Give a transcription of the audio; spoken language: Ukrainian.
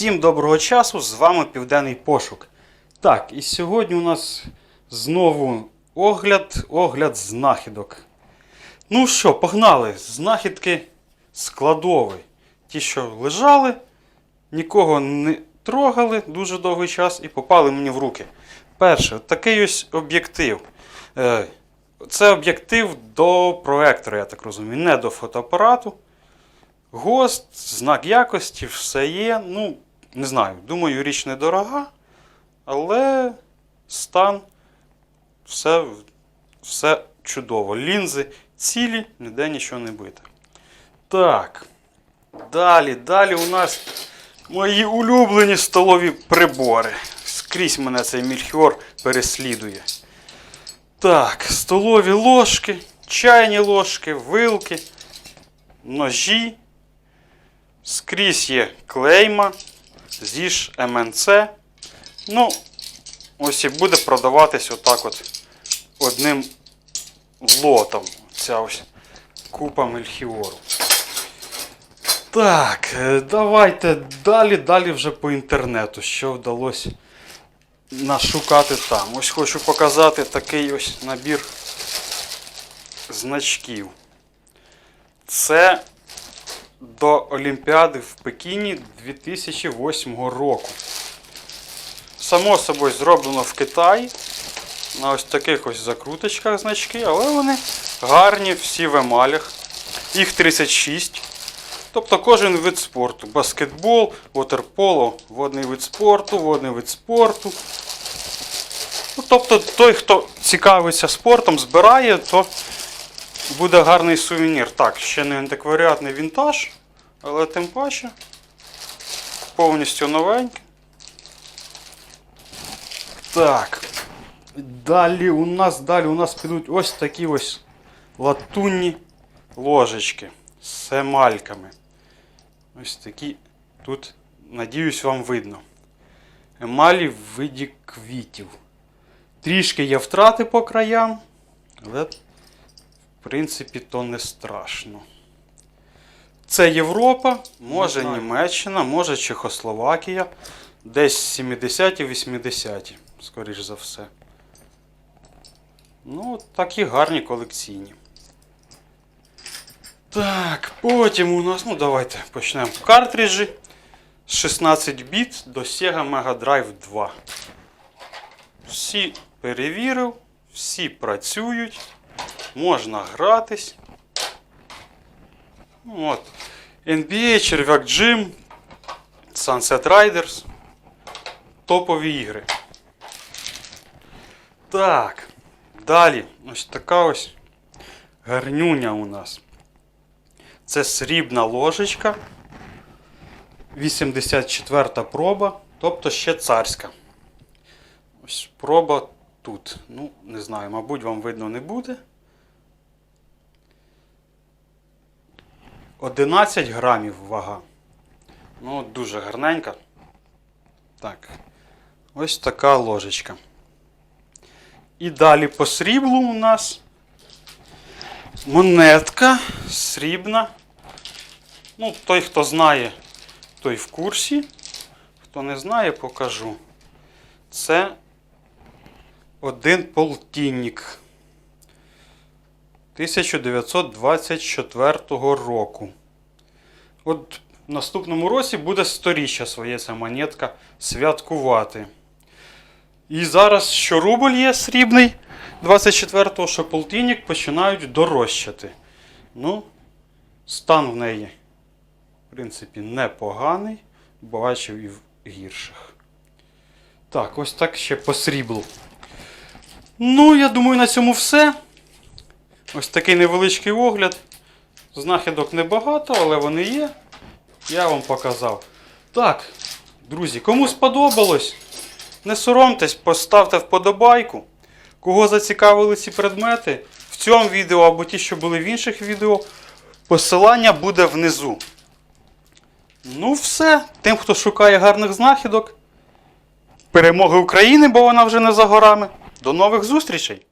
Всім доброго часу, з вами Південний Пошук. Так, і сьогодні у нас знову огляд, огляд знахідок. Ну що, погнали. Знахідки складові. Ті, що лежали, нікого не трогали дуже довгий час і попали мені в руки. Перше, такий ось об'єктив. Е, Це об'єктив до проектора, я так розумію, не до фотоапарату. ГОСТ, знак якості, все є. Ну, не знаю, думаю, річ недорога, але стан все, все чудово. Лінзи цілі, ніде нічого не бите. Так. Далі, далі у нас мої улюблені столові прибори. Скрізь мене цей мільхіор переслідує. Так, столові ложки, чайні ложки, вилки, ножі. Скрізь є клейма, ЗІЖ, МНЦ. Ну, ось і буде продаватись отак от одним лотом. Ця ось купа мельхіору. Так, е, давайте далі, далі вже по інтернету, що вдалося нашукати там. Ось хочу показати такий ось набір значків. Це до Олімпіади в Пекіні 2008 року. Само собою зроблено в Китаї. На ось таких ось закруточках значки, але вони гарні всі в емалях. Їх 36. Тобто кожен вид спорту. Баскетбол, вотерполо, водний вид спорту, водний вид спорту. Ну, тобто той, хто цікавиться спортом, збирає, то буде гарний сувенір. Так, ще не антикваріат, не вінтаж, але тим паче повністю новенький. Так. Далі у нас, далі у нас підуть ось такі ось латунні ложечки з емальками. Ось такі тут, надіюсь, вам видно. Емалі в виді квітів. Трішки є втрати по краям, але в принципі, то не страшно. Це Європа, може. Німеччина, може Чехословакія. Десь 70-ті, 80-ті, скоріш за все. Ну, такі гарні колекційні. Так, потім у нас, ну давайте почнемо. Картриджі 16 біт до Sega Mega Drive 2. Всі перевірив, всі працюють, можна гратись. Ну, От. NBA, Черв'як Gym, Sunset Riders. Топові ігри. Так. Далі. Ось така ось гарнюня у нас. Це срібна ложечка. 84 проба, тобто ще царська. Ось проба тут. Ну, не знаю, мабуть, вам видно не буде. 11 грамів вага. Ну, дуже гарненька. Так. Ось така ложечка. І далі по сріблу у нас монетка срібна. Ну, той, хто знає, той в курсі. Хто не знає, покажу. Це один полтинник 1924 року. От в наступному році буде сторіччя своє ця монетка святкувати. І зараз, що рубль є срібний 24-го, що полтинник починають дорожчати. Ну, стан в неї, в принципі, непоганий. Бачив і в гірших. Так, ось так ще по сріблу. Ну, я думаю, на цьому все. Ось такий невеличкий огляд. Знахідок небагато, але вони є. Я вам показав. Так, друзі, кому сподобалось, не соромтесь, поставте вподобайку. Кого зацікавили ці предмети, в цьому відео або ті, що були в інших відео, посилання буде внизу. Ну, все. Тим, хто шукає гарних знахідок. Перемоги України, бо вона вже не за горами. До нових зустрічей!